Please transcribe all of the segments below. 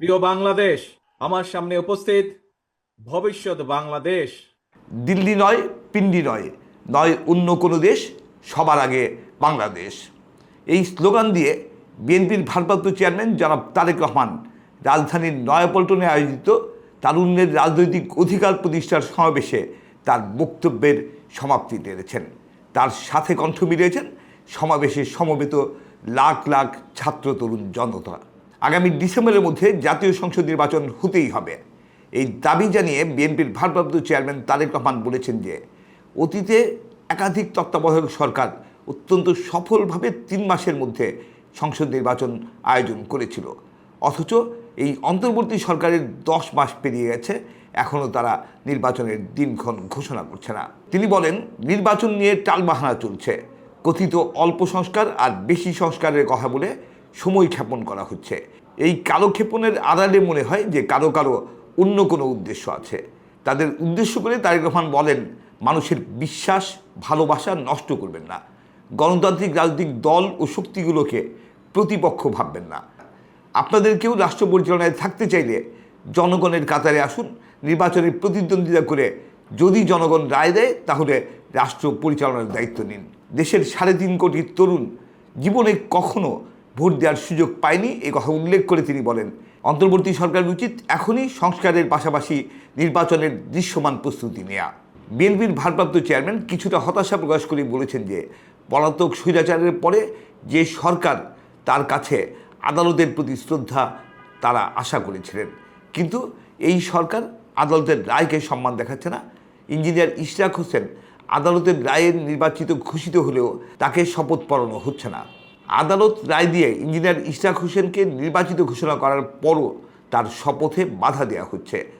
প্রিয় বাংলাদেশ, আমার সামনে উপস্থিত ভবিষ্যৎ বাংলাদেশ। দিল্লি নয়, পিন্ডি নয় নয় অন্য কোনো দেশ, সবার আগে বাংলাদেশ। এই স্লোগান দিয়ে বিএনপির ভারপ্রাপ্ত চেয়ারম্যান জনাব তারেক রহমান রাজধানীর নয়াপল্টনে আয়োজিত তারুণ্যের রাজনৈতিক অধিকার প্রতিষ্ঠার সমাবেশে তার বক্তব্যের সমাপ্তি টেনেছেন তার সাথে কণ্ঠ মিলিয়েছেন সমাবেশে সমবেত লাখ লাখ ছাত্র, তরুণ জনতা। আগামী ডিসেম্বরের মধ্যে জাতীয় সংসদ নির্বাচন হতেই হবে। এই দাবি জানিয়ে বিএনপির ভারপ্রাপ্ত চেয়ারম্যান তারেক রহমান বলেছেন যে, অতীতে একাধিক তত্ত্বাবধায়ক সরকার অত্যন্ত সফলভাবে তিন মাসের মধ্যে সংসদ নির্বাচন আয়োজন করেছিল। অথচ এই অন্তর্বর্তী সরকারের দশ মাস পেরিয়ে গেছে, এখনও তারা নির্বাচনের দিনক্ষণ ঘোষণা করছে না। তিনি বলেন, নির্বাচন নিয়ে টালবাহানা চলছে। কথিত অল্প সংস্কার আর বেশি সংস্কারের কথা বলে সময় ক্ষেপণ করা হচ্ছে। এই কালোক্ষেপণের আড়ালে মনে হয় যে কারও কারও অন্য কোনো উদ্দেশ্য আছে। তাদের উদ্দেশ্য করে তারেক রহমান বলেন, মানুষের বিশ্বাস, ভালোবাসা নষ্ট করবেন না। গণতান্ত্রিক রাজনৈতিক দল ও শক্তিগুলোকে প্রতিপক্ষ ভাববেন না। আপনাদেরকেও রাষ্ট্র পরিচালনায় থাকতে চাইলে জনগণের কাতারে আসুন, নির্বাচনে প্রতিদ্বন্দ্বিতা করে যদি জনগণ রায় দেয়, তাহলে রাষ্ট্র পরিচালনার দায়িত্ব নিন। দেশের সাড়ে তিন কোটি তরুণ জীবনে কখনো ভোট দেওয়ার সুযোগ পায়নি, এ কথা উল্লেখ করে তিনি বলেন। অন্তর্বর্তী সরকারের উচিত এখনই সংস্কারের পাশাপাশি নির্বাচনের দৃশ্যমান প্রস্তুতি নেওয়া বিএনপির ভারপ্রাপ্ত চেয়ারম্যান কিছুটা হতাশা প্রকাশ করে বলেছেন যে, পলাতক স্বৈরাচারের পরে যে সরকার, তার কাছে আদালতের প্রতি শ্রদ্ধা তারা আশা করেছিলেন। কিন্তু এই সরকার আদালতের রায়কে সম্মান দেখাচ্ছে না। ইঞ্জিনিয়ার ইশরাক হোসেন আদালতের রায়ের নির্বাচিত ঘোষিত হলেও তাকে শপথ পড়ানো হচ্ছে না। আদালত রায় দিয়ে ইঞ্জিনিয়ার ইশরাক হোসেনকে নির্বাচিত ঘোষণা করার পরও তার শপথে বাধা দেওয়া হচ্ছে।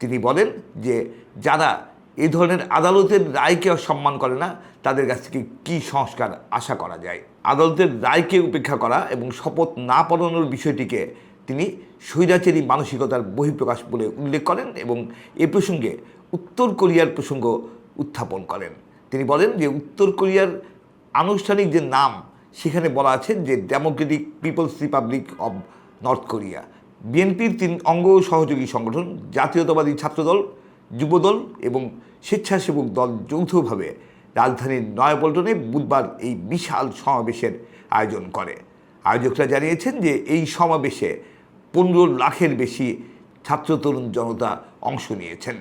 তিনি বলেন যে, যারা এই ধরনের আদালতের রায়কে সম্মান করে না, তাদের কাছ থেকে কী সংস্কার আশা করা যায়? আদালতের রায়কে উপেক্ষা করা এবং শপথ না পড়ানোর বিষয়টিকে তিনি স্বৈরাচারী মানসিকতার বহিঃপ্রকাশ বলে উল্লেখ করেন এবং এ প্রসঙ্গে উত্তর কোরিয়ার প্রসঙ্গ উত্থাপন করেন। তিনি বলেন যে, উত্তর কোরিয়ার আনুষ্ঠানিক যে নাম সেখানে বলা আছে যে Democratic People's Republic of North Korea বিএনপির তিন অঙ্গ সহযোগী সংগঠন, জাতীয়তাবাদী ছাত্রদল, যুবদল এবং স্বেচ্ছাসেবক দল যৌথভাবে রাজধানীর নয়াপল্টনে বুধবার এই বিশাল সমাবেশের আয়োজন করে। আয়োজকরা জানিয়েছেন যে এই সমাবেশে পনেরো লাখের বেশি ছাত্র তরুণ জনতা অংশ নিয়েছেন।